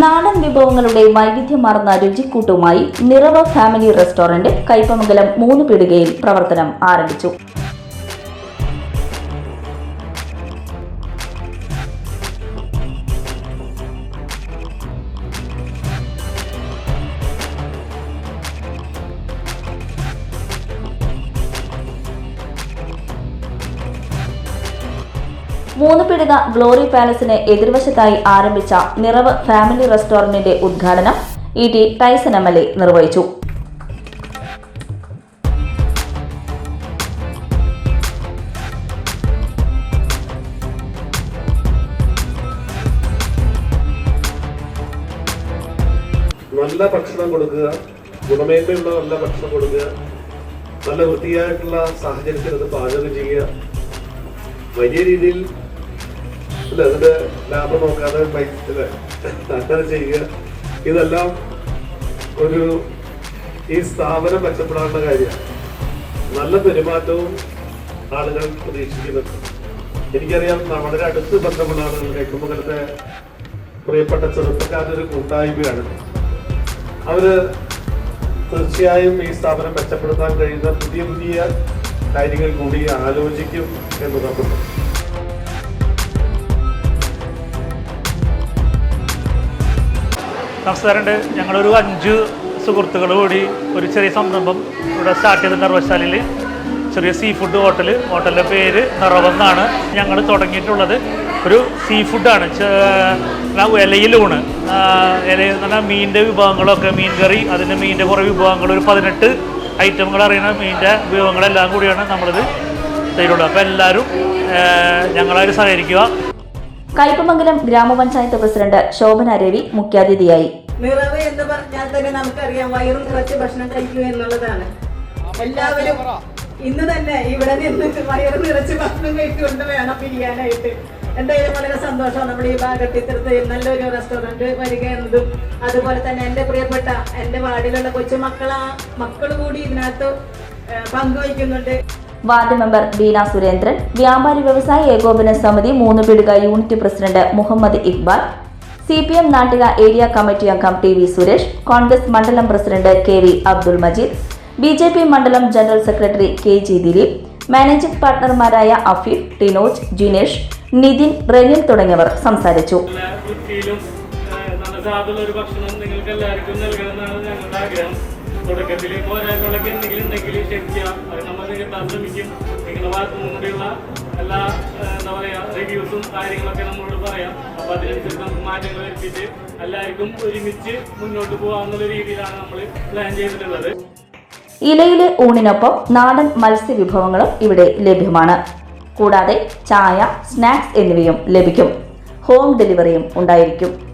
നാടൻ വിഭവങ്ങളുടെ വൈവിധ്യമാർന്ന രുചിക്കൂട്ടുമായി നിറവ ഫാമിലി റെസ്റ്റോറന്റ് കൈപ്പമംഗലം മൂന്ന് പീടികയിൽ പ്രവർത്തനം ആരംഭിച്ചു. മൂന്ന് പിടുക ഗ്ലോറി പാലസിന് എതിർവശത്തായി ആരംഭിച്ച നിറവ് ഫാമിലി റെസ്റ്റോറന്റിന്റെ ഉദ്ഘാടനം E T Tyson M L A നിർവഹിച്ചു. നല്ല ഭക്ഷണം കൊടുക്കുക ഗുണമേന്മയുള്ള നല്ല ഭക്ഷണം കൊടുക്കുക നല്ല വൃത്തിയായിട്ടുള്ള സാഹചര്യത്തിൽ അത് പാചകം ചെയ്യുക വലിയ രീതിയിൽ അതിന്റെ ലാഭം നോക്കാതെ? അങ്ങനെ ചെയ്യുക. ഇതെല്ലാം ഒരു ഈ സ്ഥാപനം മെച്ചപ്പെടാനുള്ള കാര്യമാണ്. നല്ല പെരുമാറ്റവും ആളുകൾ പ്രതീക്ഷിക്കുന്നുണ്ട്. എനിക്കറിയാം വളരെ അടുത്ത് ബന്ധമുള്ള ആളുകൾ കൈക്കുമംഗലത്തെ പ്രിയപ്പെട്ട ചെറുപ്പക്കാരുടെ ഒരു കൂട്ടായ്മയാണ്. അവർ തീർച്ചയായും ഈ സ്ഥാപനം മെച്ചപ്പെടുത്താൻ കഴിയുന്ന പുതിയ പുതിയ കാര്യങ്ങൾ കൂടി ആലോചിക്കും എന്ന് നമുക്ക് നമസ്കാരമുണ്ട്. ഞങ്ങളൊരു അഞ്ച് സുഹൃത്തുക്കൾ കൂടി ഒരു ചെറിയ സംരംഭം ഇവിടെ സ്റ്റാർട്ട് ചെയ്ത നിർവശാലയിൽ ചെറിയ സീ ഫുഡ് ഹോട്ടൽ ഹോട്ടലിന്റെ പേര് നിറവെന്നാണ് ഞങ്ങൾ തുടങ്ങിയിട്ടുള്ളത്. ഒരു സീ ഫുഡാണ് ഇലയിലൂണ് ഇല എന്ന് പറഞ്ഞാൽ മീനിന്റെ വിഭവങ്ങളൊക്കെ മീൻ കറി അതിന്റെ മീനിന്റെ കുറേ വിഭവങ്ങൾ ഒരു പതിനെട്ട് ഐറ്റങ്ങൾ അറിയുന്ന മീനിന്റെ വിഭവങ്ങളെല്ലാം കൂടിയാണ് നമ്മളിത് ചെയ്തിട്ടുള്ളത്. അപ്പോൾ എല്ലാവരും ഞങ്ങളായിട്ട് സഹകരിക്കുക. കയ്പമംഗലം ഗ്രാമപഞ്ചായത്ത് പ്രസിഡന്റ് ശോഭന രവി മുഖ്യാതിഥിയായി. നിറവ് എന്ന് പറഞ്ഞാൽ തന്നെ നമുക്കറിയാം വയറും നിറച്ച് ഭക്ഷണം കഴിക്കുക എന്നുള്ളതാണ്. എല്ലാവരും ഇന്ന് തന്നെ ഇവിടെ നിന്ന് വയറ് നിറച്ച് ഭക്ഷണം കഴിച്ചുകൊണ്ട് വേണം പിരിയാനായിട്ട്. എന്തായാലും വളരെ സന്തോഷം നമ്മുടെ ഈ ഭാഗത്ത് ഇത്തരത്തിൽ നല്ലൊരു റെസ്റ്റോറന്റ് വരിക എന്നതും അതുപോലെ തന്നെ എന്റെ പ്രിയപ്പെട്ട എന്റെ വാർഡിലുള്ള കൊച്ചുമക്കളാ മക്കൾ കൂടി ഇതിനകത്ത് പങ്കുവയ്ക്കുന്നുണ്ട്. വാർഡ് മെമ്പർ ബീന സുരേന്ദ്രൻ വ്യാപാരി വ്യവസായ ഏകോപന സമിതി മൂന്ന് പിടുക unit president Muhammad Iqbal C P M Nattika area committee അംഗം ടി വി സുരേഷ് കോൺഗ്രസ് മണ്ഡലം president K V Abdul Majeed B J P മണ്ഡലം general secretary K G Dileep managing പാർട്ണർമാരായ Afeef Tinoj Jinesh Nitin Renil തുടങ്ങിയവർ സംസാരിച്ചു. തുടക്കത്തിൽ പോരാട്ടങ്ങളൊക്കെ എന്തെങ്കിലും ഉണ്ടെങ്കിൽ ക്ഷമിക്കാം. അത് നമ്മൾ ശ്രമിക്കും. നിങ്ങളുടെ ഭാഗത്തു നിന്നുകൂടിയുള്ള എല്ലാ എന്താ പറയുക റിവ്യൂസും കാര്യങ്ങളൊക്കെ നമ്മളോട് പറയാം. അപ്പൊ അതിനനുസരിച്ച് നമുക്ക് മാറ്റങ്ങൾ വരുത്തിയിട്ട് എല്ലാവർക്കും ഒരുമിച്ച് മുന്നോട്ട് പോകാമെന്നുള്ള രീതിയിലാണ് നമ്മൾ പ്ലാൻ ചെയ്തിട്ടുള്ളത്. ഇലയിലെ ഊണിനൊപ്പം നാടൻ മത്സ്യവിഭവങ്ങളും ഇവിടെ ലഭ്യമാണ്. കൂടാതെ ചായ സ്നാക്സ് എന്നിവയും ലഭിക്കും. ഹോം ഡെലിവറിയും ഉണ്ടായിരിക്കും.